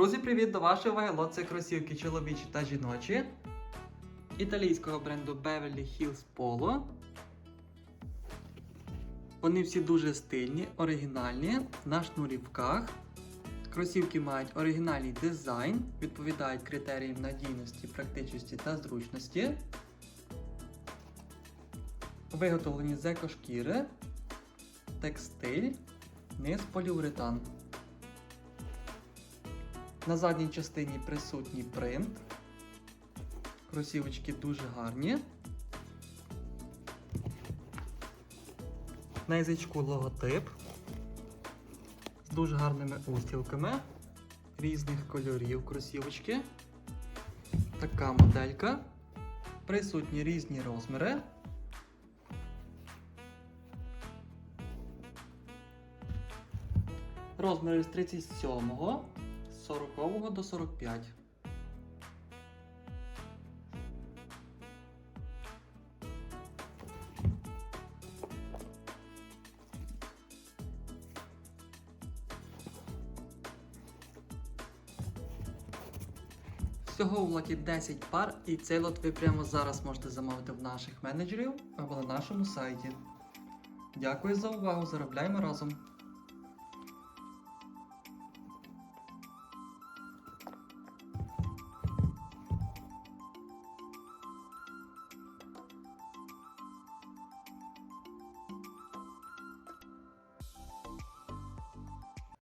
Друзі, привіт до вашої уваги! Лот це кросівки чоловічі та жіночі. Італійського бренду Beverly Hills Polo. Вони всі дуже стильні, оригінальні, на шнурівках. Кросівки мають оригінальний дизайн, відповідають критеріям надійності, практичності та зручності. Виготовлені з екошкіри, текстиль, низ поліуретан. На задній частині присутній принт. Кросівочки дуже гарні. На язичку логотип з дуже гарними устілками різних кольорів кросівочки. Така моделька. Присутні різні розміри. Розміри з 37 з 40 до 45. Всього у лоті 10 пар, і цей лот ви прямо зараз можете замовити в наших менеджерів або на нашому сайті. Дякую за увагу! Заробляємо разом!